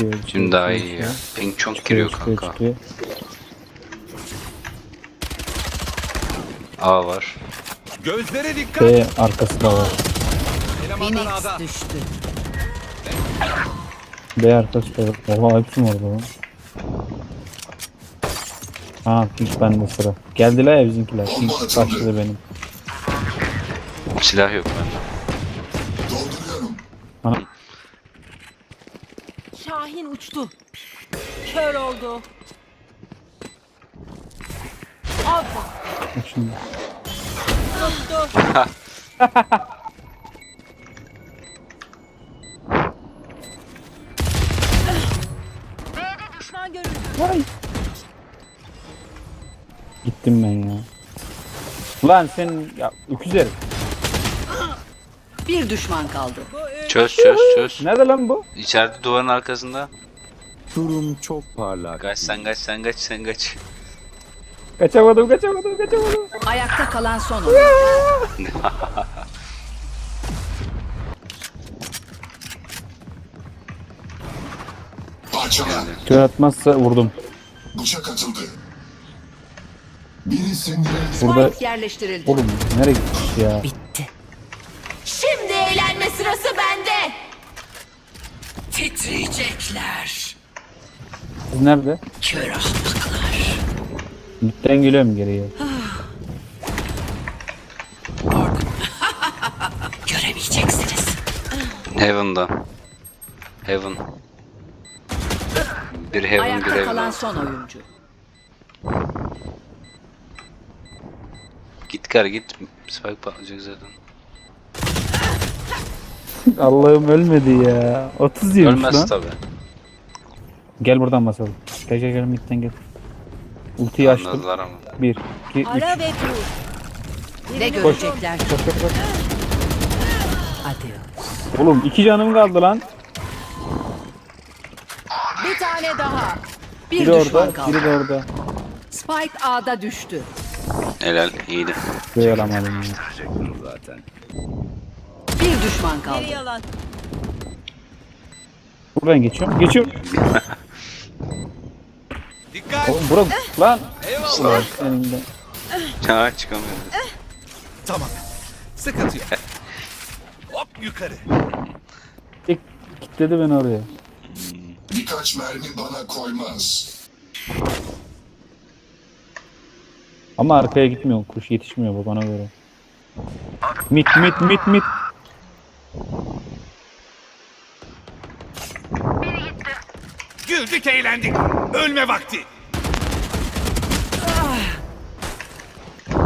çıkıyor. Şimdi daha iyi ya. Ping çok giriyor Çıkıyor, kanka. çıkıyor. A var. Gözlere dikkat. B arkası da var. Phoenix düştü. B arkası da var. Oha hepsi mi orada lan? Ha pink bende sıra. Geldiler ya bizimkiler. Pink başladı benim. Silah yok bende. Şahin uçtu. Kör oldu. Alfa. Şimdi. Tuttu. B'de düşman görüldü. Vay. Gittim ben ya. Lan sen ya öküz herif. Bir düşman kaldı. Çöz çöz çöz. Nerede lan bu? İçeride duvarın arkasında. Durum çok parlak. Kaç sen kaç sen kaç sen kaç. Kaçamadım kaçamadım kaçamadım. Ayakta kalan son oyuncu. Parçalan. Kör atmazsa vurdum. Bıçak atıldı. Biri sindirildi. Burada Spike yerleştirildi. oğlum nereye gitmiş ya? Bitti. Titriyecekler. Siz nerede? Kör ahmaklar. Lütfen geliyorum geriye. Göremeyeceksiniz. Heaven'da. Heaven. Bir Heaven bir Ayakta kalan Heaven. son oyuncu. Git kar git. Spike patlayacak zaten. Allah'ım ölmedi ya. 30 yemiş Ölmez lan. tabi. Gel buradan basalım. Gel gel gel midden gel. Ultiyi açtım. Anladılar ama. 1, 2, 3. Ara ve dur. Ne görecekler? Koş koş koş. Hadi. Oğlum iki canım kaldı lan. Bir tane daha. Bir Biri düşman orada, kaldı. biri de orada. Spike A'da düştü. Helal iyiydi. Böyle alamadım ya. Bir düşman kaldı. yalan. Buradan geçiyorum. Geçiyorum. Dikkat. Oğlum bura lan. Eyvallah. Ulan senin de. Ha çıkamıyorum. Tamam. Sıkıntı yok. Hop yukarı. Tek kilitledi beni oraya. Birkaç mermi bana koymaz. Ama arkaya gitmiyor. Kuş yetişmiyor bu bana göre. Mit mit mit mit. Güldük eğlendik. Ölme vakti.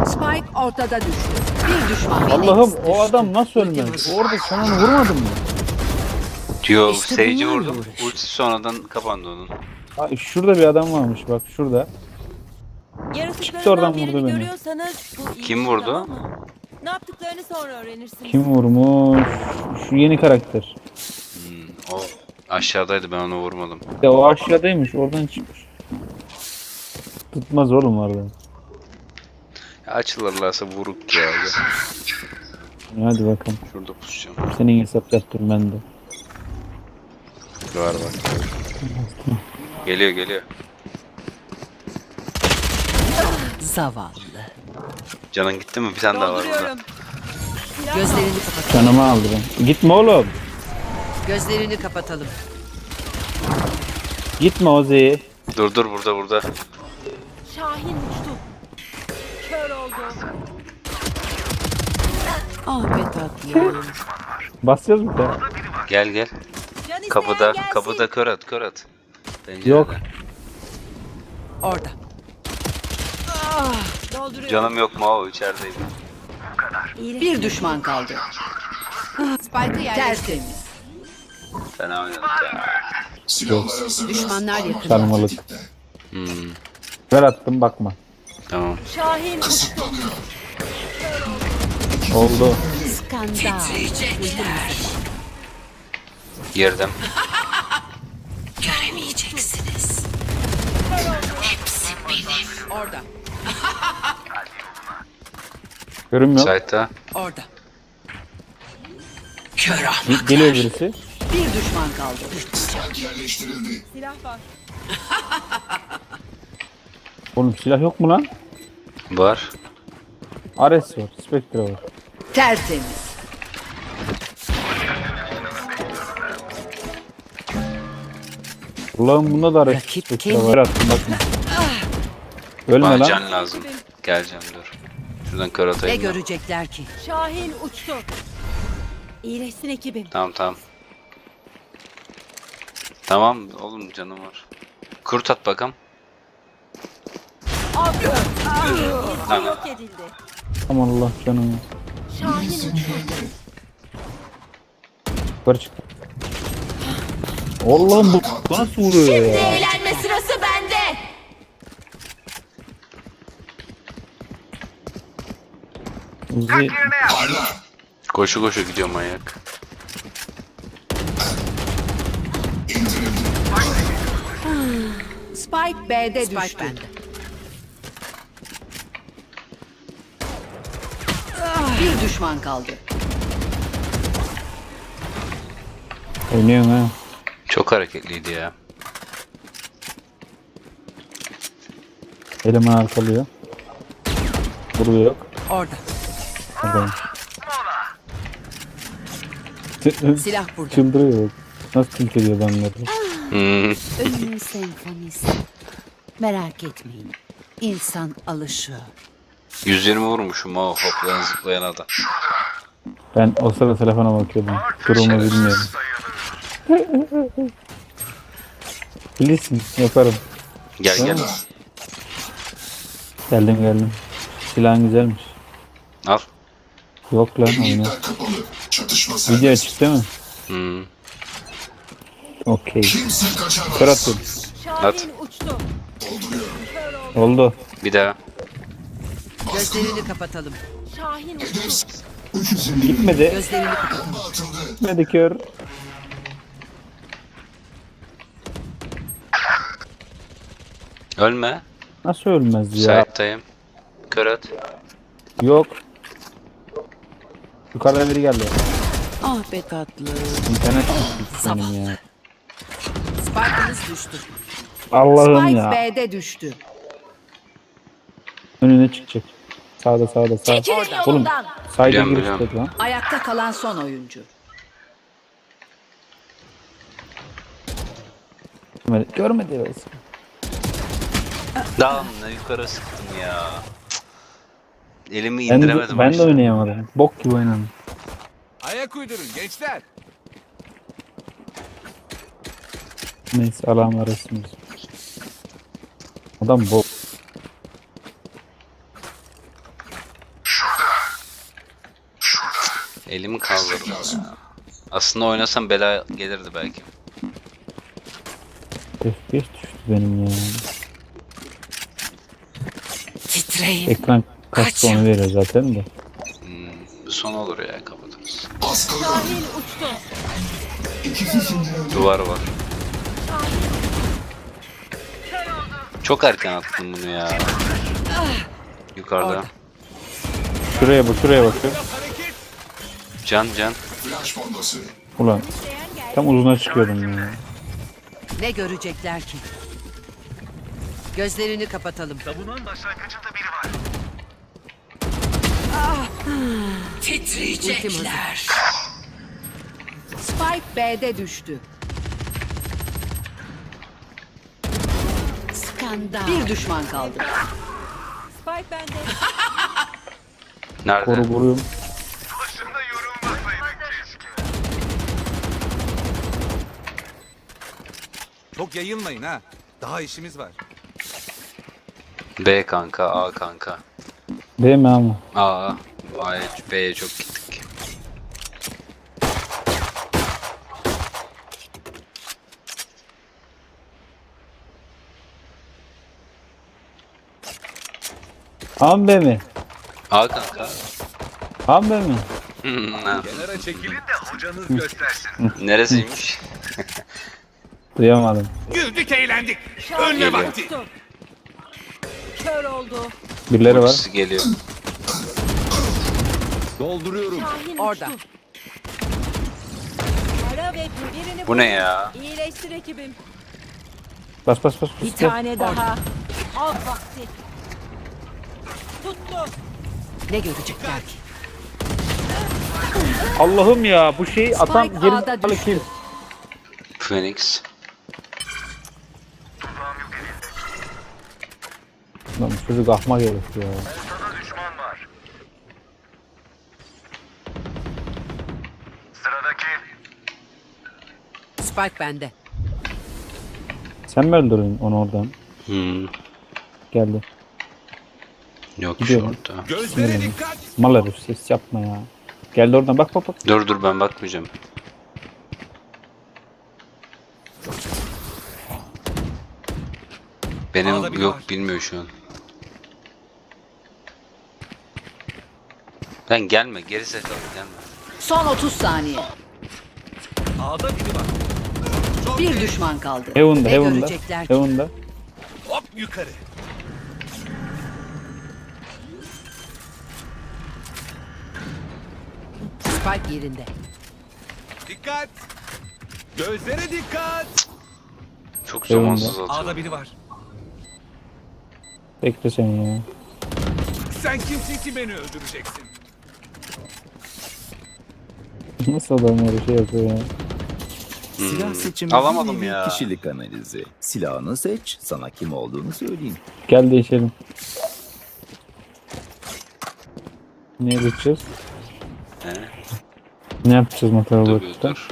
Spike ortada düştü. Bir düşman. Allah'ım o düştü. adam nasıl ölmez? Orada sen onu vurmadın mı? Diyor İşte Sage'i bunlarla vurdum. uğraş. Ultisi sonradan kapandı onun. Ha, şurada bir adam varmış bak şurada. Çıktı oradan Yaratıklarından vurdu birini beni. görüyorsanız bu iyi Kim vurdu? tamam mı? Ne yaptıklarını sonra öğrenirsiniz. Kim vurmuş? Şu yeni karakter. Aşağıdaydı ben onu vurmadım. Ya o aşağıdaymış oradan çıkmış. Tutmaz oğlum oradan. Ya açılırlarsa vuruk ya. Hadi bakalım. Şurada pusacağım. Senin hesap yaptır ben de. Var var. Geliyor geliyor. Zavallı. Canın gitti mi? Bir tane daha var burada. Gözlerini kapatalım. Canımı aldı ben. Gitme oğlum. Gözlerini kapatalım. Gitme Oze'yi. Dur dur burada burada. Şahin uçtu. Kör oldu. Ah be tatlım. Basacağız mı da? Gel gel. Can isteyen Kapıda gelsin. kapıda kör at kör at. Pencerede. Yok. Orada. Dolduruyorum. Canım yok mu o içerideydi. Bir düşman kaldı. Spike'ı yerleştiriniz. Fena oynadık ya. Silahlar hazırda. Düşmanlar yakın. Sarmalık. Hmm, Ver attım bakma. tamam. Şahin uçtu. Oldu. Skandal. Girdim. Göremeyeceksiniz. Hepsi benim. Orada. Görünmüyor. Site'da. Orada. Kör ahmak. Geliyor birisi. Bir düşman kaldı. Spike yerleştirildi. Silah var. Oğlum silah yok mu lan? Var. Ares var. Spectre var. Tertemiz. Ulan bunda da Ares Rakip Spectre kendi- var. Attım bakma. Ölme Bana lan. can lazım. Geleceğim dur. Şuradan kör Ne atayım. da. görecekler ki? Şahin uçtu. İyileşsin ekibim. Tamam tamam. Tamam oğlum canım var. Kurt at bakalım. Tamam. Yok edildi. Aman Allah canım. Şahin uçtu. Yukarı çık. Bu nasıl vuruyor ya? Eğlenme sırası bende. Uzi. Koşu koşu gidiyor manyak. Spike B'de düştü. Bir düşman kaldı. oynuyorsun ha. Çok hareketliydi ya. Eleman arkalıyor. Vuruyor. Orada. Adam. Silah burada. Çıldırıyor. Nasıl tilt ediyor adamları? Hmm. Ölüm senfonisi. Merak etmeyin. İnsan alışıyor. 120 vurmuşum ha hoplayan zıplayan adam. Ben o sırada telefona bakıyordum. Durumu bilmiyorum. Bilirsin yaparım. Gel gel. Geldim geldim. Silahın güzelmiş. Al. Yok lan oyna. Video değil mi? Hmm. Okey. Kör atıyorum. At. Uçtu. Oldu. Bir daha. Gözlerini kapatalım. Şahin uçtu. Gitmedi. Gözlerini kapatalım. Gitmedi kör. Ölme. Nasıl ölmez ya? Site'dayım. Kör at. Yok. Yukarıdan biri geldi. Ah be tatlı. İnternet gitti benim ya. Spike'ınız düştü. Allah'ım Spike ya. B'de düştü. Önüne çıkacak. Sağda sağda sağ. Çekilin Oğlum yolumdan. sayda Biliyorum, giriş biliyorum. dedi lan. Ayakta kalan son oyuncu. Görmedi. Görmedi ya. Daha ne yukarı sıktım ya. Elimi Ben de, indiremedim. ben de aşağı. oynayamadım. Bok gibi oynadım. Ayak uydurun gençler. Neyse Allah'ım arasın bizi. Adam bok. Elimi kaldırdım ya. Aslında oynasam bela gelirdi belki. FPS düştü benim ya. Titreyin. Ekran kastı onu veriyor zaten de. Hmm, bu son olur ya kapatırız. Uçtu. Sindirildi. Duvar var. Çok erken attım bunu ya. Yukarıda. Şuraya bak şuraya bakıyor. Can can. Ulan tam uzuna çıkıyordum ya. Ne görecekler ki? Gözlerini kapatalım. Ah, Titriyecekler. Spike B'de düştü. Skandal. Bir düşman kaldı. Spike bende. Nerede? Koru vuruyorum. Çok yayılmayın ha. Daha işimiz var. B kanka, A kanka. Değil mi ama? A, A'ya, B'ye çok gittik. Ham be mi? A kanka. Ham be mi? Hmm. Kenara çekilin de hocanız göstersin. Neresiymiş? Duyamadım. Güldük eğlendik. Geliyor. vakti. Kör oldu. Birileri var. Ultisi geliyor. Dolduruyorum. Şahin Orada. uçtu. Ara ve birini Bu ne ya? İyileştir ekibim. Bas bas bas. Bir bas. tane daha. Al vakti. Tuttu. Ne görecekler ki? Allah'ım ya bu şeyi atan Spike geri A'da zekalı düştü. kill. Phoenix. Lan bu çocuk ahmak herif ya. Spike bende. Sen mi öldürdün onu oradan? Hmm. Geldi. Yok Gidiyorum. şurada. Gözlere dikkat. Mal herif ses yapma ya. Geldi oradan bak bak bak. Dur dur ben bakmayacağım. Benim Ağda biri yok var. bilmiyor şu an. Lan gelme geri zekalı gelme. Son 30 saniye. A'da biri var. Çok Bir düşman kaldı. Heaven'da ne Heaven'da. görecekler ki? Heaven'da. Hop yukarı. Spike yerinde. Dikkat. Gözlere dikkat. Çok zamansız atıyor. A'da biri var. Bekle sen ya. Sen kimsin ki beni öldüreceksin? Nasıl adam öyle şey yapıyor ya? Silah seçimi Alamadım bir ya. kişilik analizi. Silahını seç, sana kim olduğunu söyleyeyim. Gel değişelim. Neye geçeceğiz? He? Ne yapacağız motora Dur bir.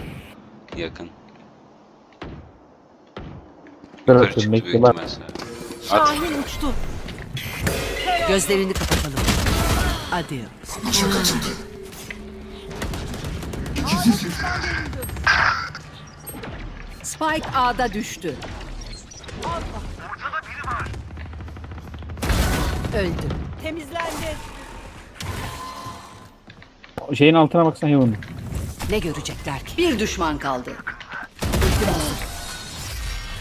Yakın. Dur Yukarı atıyorum çıktı bekle büyük bak. At. Şahin uçtu. Gözlerini kapatalım. Hadi. Spike A'da düştü. Öldü. Temizlendi. Şeyin altına baksana Heaven'da. Ne görecekler ki? Bir düşman kaldı.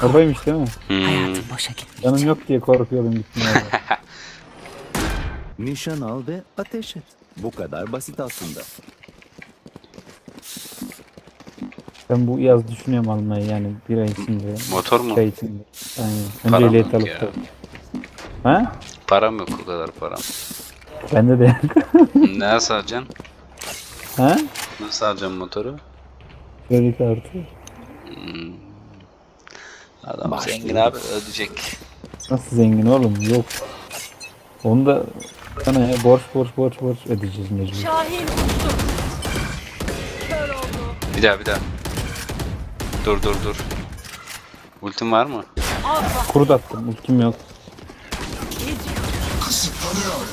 Oradaymış değil mi? Hmm. Hayatım boşa gitti. Canım yok diye korkuyordum gittim oraya. Nişan al ve ateş et. Bu kadar basit aslında. ben bu yaz düşünüyorum almayı yani bir ay içinde. Motor mu? Şey içinde. Aynen. Param Önce yok ehliyet alıp ya. da. Ha? Param yok o kadar param. Bende de. Nasıl alacaksın? Ha? Nasıl alacaksın motoru? Kredi kartı. Adam Başlıyor. zengin abi ödeyecek. Nasıl zengin oğlum? Yok. Onu da sana ya borç borç borç borç ödeyeceğiz mecbur. Şahin uçtu. Kör oldu. Bir daha bir daha. Dur dur dur. Ultim var mı? Al vakti. Kurt attım. Ultim yok. Kısıtlanıyor.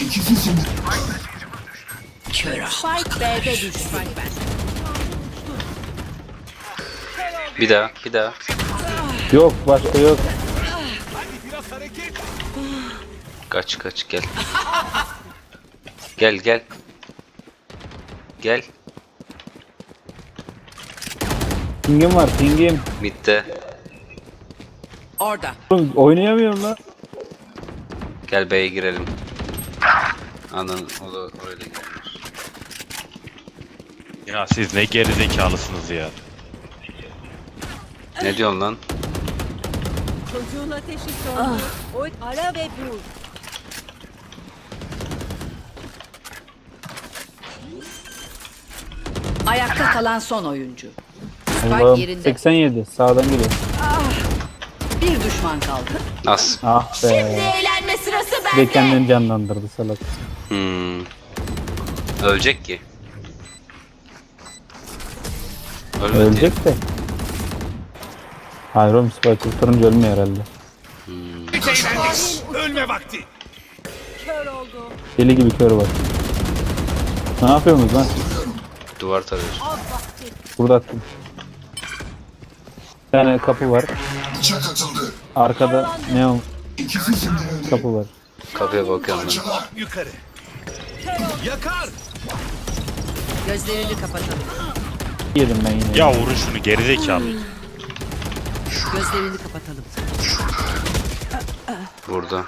İkisi sindirildi. Spike B'de düştü. Spike bende. Bir daha bir daha. Yok başka yok. Biraz hareket. Kaç kaç gel. gel gel. Gel. Pingim var pingim. Mid'de. Orada. Oğlum oynayamıyorum lan. Gel B'ye girelim. Anın o da oraya girelim. Ya siz ne gerizekalısınız ya. Ne diyorsun lan? Çocuğun ateşi söndü. O ara ve vur. Ayakta kalan son oyuncu. Spike Allah'ım yerinde. 87 sağdan geliyor. Bir düşman kaldı. As. Ah be. Eğlenme sırası Bir de kendini canlandırdı salak. Hmm. Ölecek ki. Ölmedi. Ölecek de. Hayır oğlum Spike kurtarınca ölmüyor herhalde. Ölme vakti. Kör oldu. Deli gibi kör var. Ne yapıyorsunuz lan? Duvar tarıyorsun. Vakti. Burada attım. Bir tane kapı var. Arkada ne o İkisi kapı var. Kapıya bakıyorum ben. Parçalar. Yukarı. Yakar. Gözlerini kapatalım. Yedim ben yine. Ya vurun şunu gerizekalı. Gözlerini kapatalım. Burada.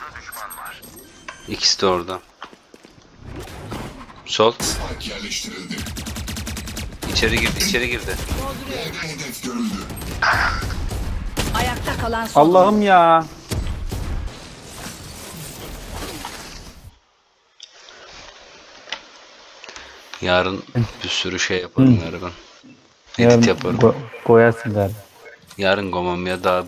İkisi de orada. Sol. İçeri girdi, içeri girdi. Ayakta kalan son Allah'ım ya. Yarın bir sürü şey yaparım yarın. Edit yaparım. go- koyarsın galiba. Yarın gomam ya daha